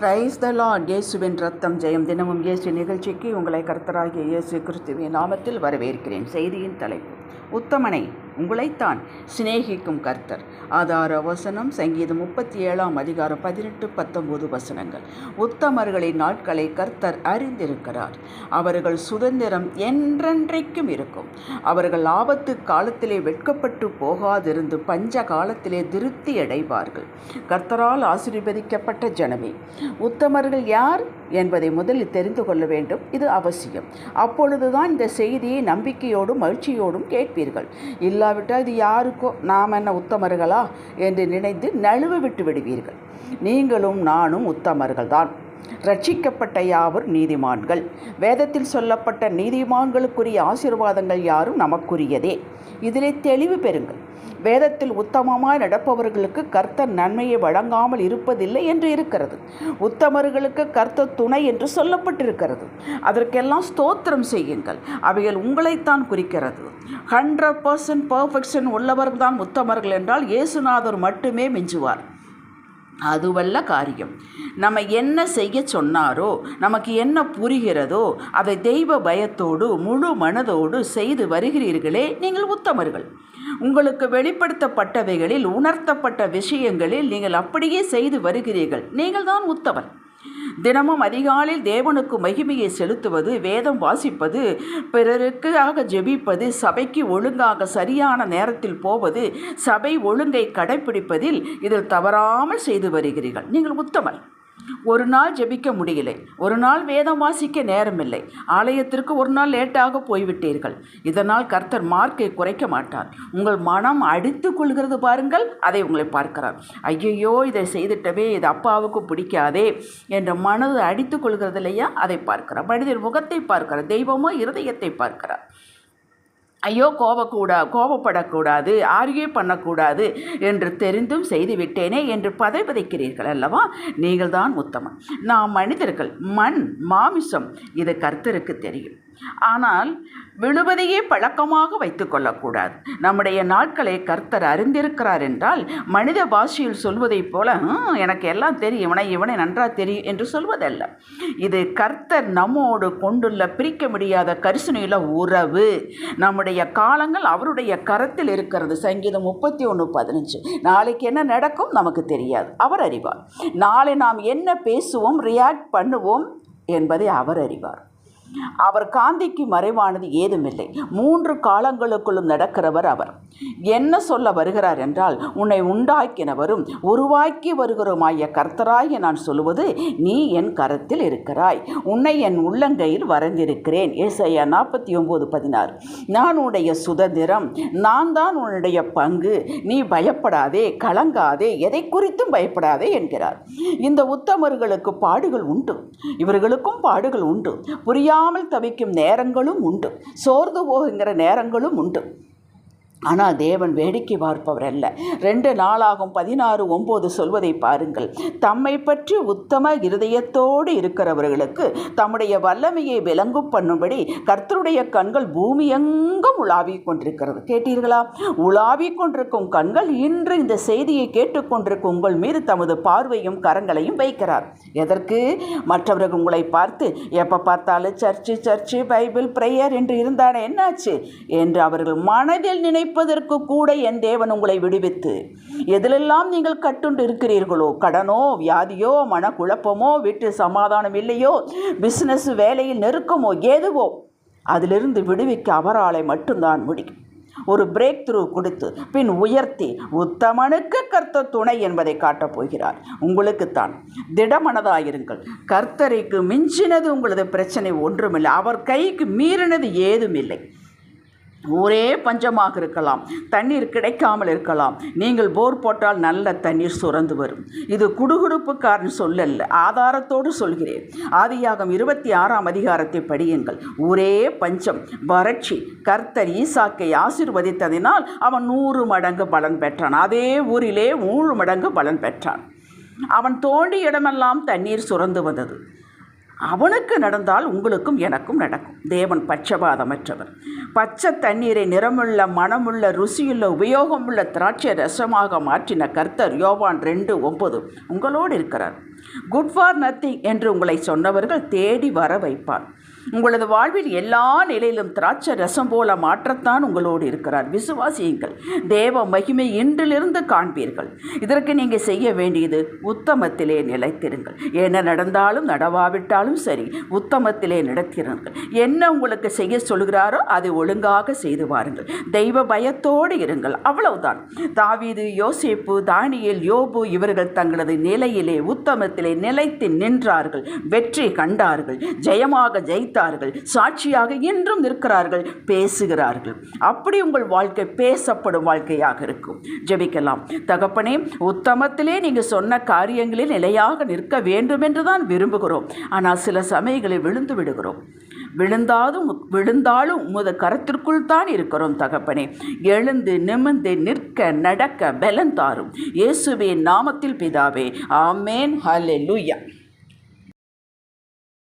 Praise the Lord இயேசுவின் ரத்தம் ஜெயம். தினமும் இயேசு நிகழ்ச்சிக்கு உங்களை கர்த்தராகிய இயேசு கிறிஸ்துவின் நாமத்தில் வரவேற்கிறேன். செய்தியின் தலைப்பு உத்தமனை உங்களைத்தான் சிநேகிக்கும் கர்த்தர். ஆதார வசனம் சங்கீதம் முப்பத்தி ஏழாம் அதிகாரம் பதினெட்டு பத்தொன்பது வசனங்கள். உத்தமர்களின் நாட்களை கர்த்தர் அறிந்திருக்கிறார். அவர்கள் சுதந்திரம் என்றென்றைக்கும் இருக்கும். அவர்கள் ஆபத்து காலத்திலே வெட்கப்பட்டு போகாதிருந்து பஞ்ச காலத்திலே திருப்தி அடைவார்கள் கர்த்தரால் ஆசீர்வதிக்கப்பட்ட ஜனமே உத்தமர்கள் யார்? என்பதை முதலில் தெரிந்து கொள்ள வேண்டும். இது அவசியம். அப்பொழுதுதான் இந்த செய்தியை நம்பிக்கையோடும் மகிழ்ச்சியோடும் கேட்பீர்கள். இல்லாவிட்டால் இது யாருக்கோ நாம் என்ன உத்தமர்களா? என்று நினைத்து நழுவ விட்டு விடுவீர்கள். நீங்களும் நானும் உத்தமர்கள்தான். ரட்சிக்கப்பட்ட யாவர் நீதிமான்கள்? வேதத்தில் சொல்லப்பட்ட நீதிமான்களுக்குரிய ஆசீர்வாதங்கள் யாரும் நமக்குரியதே. இதிலே தெளிவு பெறுங்கள். வேதத்தில் உத்தமமாய் நடப்பவர்களுக்கு கர்த்தர் நன்மையை வழங்காமல் இருப்பதில்லை என்று இருக்கிறது. உத்தமர்களுக்கு கர்த்தர் துணை என்று சொல்லப்பட்டிருக்கிறது. அதற்கெல்லாம் ஸ்தோத்திரம் செய்யுங்கள். அவைகள் உங்களைத்தான் குறிக்கிறது. ஹண்ட்ரட் பர்சன்ட் பர்ஃபெக்ஷன் உள்ளவர்கள் தான் உத்தமர்கள் என்றால் இயேசுநாதர் மட்டுமே மிஞ்சுவார். அதுவல்ல காரியம். நம்ம என்ன செய்ய சொன்னாரோ நமக்கு என்ன புரிகிறதோ அதை தெய்வ பயத்தோடு முழு மனதோடு செய்து வருகிறீர்களே நீங்கள் உத்தமர்கள். உங்களுக்கு வெளிப்படுத்தப்பட்டவைகளில் உணர்த்தப்பட்ட விஷயங்களில் நீங்கள் அப்படியே செய்து வருகிறீர்கள். நீங்கள் தான் உத்தமர். தினமும் அதிகாலையில் தேவனுக்கு மகிமையை செலுத்துவது வேதம் வாசிப்பது பிறருக்காக ஜெபிப்பது சபைக்கு ஒழுங்காக சரியான நேரத்தில் போவது சபை ஒழுங்கை கடைபிடிப்பதில் இதில் தவறாமல் செய்து வருகிறீர்கள். நீங்கள் உத்தமர். ஒரு நாள் ஜெபிக்க முடியலை. ஒரு நாள் வேதம் வாசிக்க நேரமில்லை. ஆலயத்திற்கு ஒரு நாள் லேட்டாக போய்விட்டீர்கள். இதனால் கர்த்தர் மார்க்கை குறைக்க மாட்டார். உங்கள் மனம் அடித்து கொள்கிறது பாருங்கள் அதை உங்களை பார்க்கிறார். ஐயையோ இதை செய்துட்டவே இது அப்பாவுக்கு பிடிக்காதே என்ற மனது அடித்து கொள்கிறது இல்லையா அதை பார்க்கிறார். மனிதர் முகத்தை பார்க்கிறார். தெய்வமோ இருதயத்தை பார்க்கிறார். ஐயோ கோபக்கூடா கோபப்படக்கூடாது ஆர்கியூ பண்ணக்கூடாது என்று தெரிந்தும் செய்துவிட்டேனே என்று பதைபதைக்கிறீர்கள் அல்லவா? நீங்கள் தான் உத்தமன். நாம் மனிதர்கள் மண் மாமிசம் இது கர்த்தருக்கு தெரியும். ஆனால் விழுவதையே பழக்கமாக வைத்துக்கொள்ளக்கூடாது நம்முடைய நாட்களை கர்த்தர் அறிந்திருக்கிறார் என்றால் மனித பாஷையில் சொல்வதைப் போல எனக்கு எல்லாம் தெரியும். இவனை இவனை நன்றாக தெரியும் என்று சொல்வதல்ல. இது கர்த்தர் நம்மோடு கொண்டுள்ள பிரிக்க முடியாத கரிசனையில் உறவு. நம்முடைய காலங்கள் அவருடைய கரத்தில் இருக்கிறது. சங்கீதம் முப்பத்தி ஒன்று பதினஞ்சு. நாளைக்கு என்ன நடக்கும் நமக்கு தெரியாது. அவர் அறிவார். நாளை நாம் என்ன பேசுவோம் ரியாக்ட் பண்ணுவோம் என்பதை அவர் அறிவார். அவர் காந்திக்கு மறைவானது ஏதுமில்லை. மூன்று காலங்களுக்குள்ளும் நடக்கிறவர் அவர். என்ன சொல்ல வருகிறார் என்றால் உன்னை உண்டாக்கினவரும் உருவாக்கி வருகிறோமாய கர்த்தராய நான் சொல்லுவது நீ என் கரத்தில் இருக்கிறாய். உன்னை என் உள்ளங்கையில் வரைந்திருக்கிறேன். ஏசையா நாற்பத்தி ஒம்பது பதினாறு. நான் உன்னுடைய சுதந்திரம் நான் தான் உன்னுடைய பங்கு. நீ பயப்படாதே கலங்காதே எதை குறித்தும் பயப்படாதே என்கிறார். இந்த உத்தமர்களுக்கு பாடுகள் உண்டு. இவர்களுக்கும் பாடுகள் உண்டு. புரியா இல்லாமல் தவிக்கும் நேரங்களும் உண்டு. சோர்ந்து போகின்ற நேரங்களும் உண்டு. ஆனால் தேவன் வேடிக்கை பார்ப்பவர் அல்ல. ரெண்டு நாளாகும் பதினாறு ஒம்பது சொல்வதை பாருங்கள். தம்மை பற்றி உத்தம இருதயத்தோடு இருக்கிறவர்களுக்கு தம்முடைய வல்லமையை விளங்கு பண்ணும்படி கர்த்தருடைய கண்கள் பூமி எங்கும் உலாவிக் கொண்டிருக்கிறது. கேட்டீர்களா? உலாவிக் கொண்டிருக்கும் கண்கள் இன்று இந்த செய்தியை கேட்டுக்கொண்டிருக்கும் உங்கள் மீது தமது பார்வையும் கரங்களையும் வைக்கிறார். எதற்கு? மற்றவர்கள் உங்களை பார்த்து எப்போ பார்த்தாலும் சர்ச்சு சர்ச்சு பைபிள் ப்ரேயர் என்று இருந்தானே என்னாச்சு? என்று அவர்கள் மனதில் நினை விடுவிப்பதற்கு கூட என் தேவன் உங்களை விடுவித்து. எதிலெல்லாம் நீங்கள் கட்டுண்டு இருக்கிறீர்களோ கடனோ வியாதியோ மனக்குழப்பமோ வீட்டு சமாதானம் இல்லையோ பிஸ்னஸ் வேலையில் நெருக்கமோ ஏதுவோ அதிலிருந்து விடுவிக்க அவராலை மட்டும்தான் முடியும். ஒரு பிரேக் த்ரூ கொடுத்து பின் உயர்த்தி உத்தமனுக்கு கர்த்தர் துணை என்பதை காட்டப் போகிறார். உங்களுக்குத்தான். திடமனதாயிருங்கள். கர்த்தரைக்கு மிஞ்சினது உங்களது பிரச்சனை ஒன்றுமில்லை. அவர் கைக்கு மீறினது ஏதுமில்லை. ஊரே பஞ்சமாக இருக்கலாம் தண்ணீர் கிடைக்காமல் இருக்கலாம். நீங்கள் போர் போட்டால் நல்ல தண்ணீர் சுரந்து வரும். இது குடுகுடுப்புக்காரன் சொல்லல்ல ஆதாரத்தோடு சொல்கிறேன். ஆதியாகம் இருபத்தி ஆறாம் அதிகாரத்தை படியுங்கள். ஊரே பஞ்சம் வறட்சி கர்த்தர் ஈசாக்கை ஆசிர்வதித்ததினால் அவன் நூறு மடங்கு பலன் பெற்றான். அதே ஊரிலே மூணு மடங்கு பலன் பெற்றான். அவன் தோண்டி இடமெல்லாம் தண்ணீர் சுரந்து வந்தது. அவனுக்கு நடந்தால் உங்களுக்கும் எனக்கும் நடக்கும். தேவன் பட்சபாதமற்றவர். பச்சை தண்ணீரை நிறமுள்ள மனமுள்ள ருசியுள்ள உபயோகமுள்ள திராட்சை ரசமாக மாற்றின கர்த்தர் யோவான் ரெண்டு ஒன்பது உங்களோடு இருக்கிறார். குட் ஃபார் நத்திங் என்று உங்களை சொன்னவர்கள் தேடி வர வைப்பார். உங்களது வாழ்வில் எல்லா நிலையிலும் திராட்சை ரசம் போல மாற்றத்தான் உங்களோடு இருக்கிறார். விசுவாசியுங்கள். தேவ மகிமை இன்றிலிருந்து காண்பீர்கள். இதற்கு நீங்கள் செய்ய வேண்டியது உத்தமத்திலே நிலைத்திருங்கள். என்ன நடந்தாலும் நடவாவிட்டாலும் சரி உத்தமத்திலே நடத்திருங்கள் என்ன உங்களுக்கு செய்ய சொல்கிறாரோ அதை ஒழுங்காக செய்து வாருங்கள். தெய்வ பயத்தோடு இருங்கள். அவ்வளவுதான். தாவீது யோசிப்பு தானியல் யோபு இவர்கள் தங்களது நிலையிலே உத்தமத்திலே நிலைத்து நின்றார்கள். வெற்றி கண்டார்கள். ஜெயமாக ஜெயித்தார்கள் சாட்சியாக இன்றும் நிற்கிறார்கள். பேசுகிறார்கள். அப்படி உங்கள் வாழ்க்கை பேசப்படும் வாழ்க்கையாக இருக்கும். ஜெபிக்கலாம். தகப்பனே உத்தமத்திலே நீங்கள் சொன்ன காரியங்களில் நிலையாக நிற்க வேண்டும் என்று தான் விரும்புகிறோம். ஆனால் சில சமயங்களில் விழுந்து விடுகிறோம். விழுந்தாலும் விழுந்தாலும் உமது கரத்திற்குள் தான் இருக்கிறோம் தகப்பனே. எழுந்து நிமிர்ந்து நிற்க நடக்க பலன் தாரும். இயேசுவின் நாமத்தில் பிதாவே ஆமேன். ஹalleluya.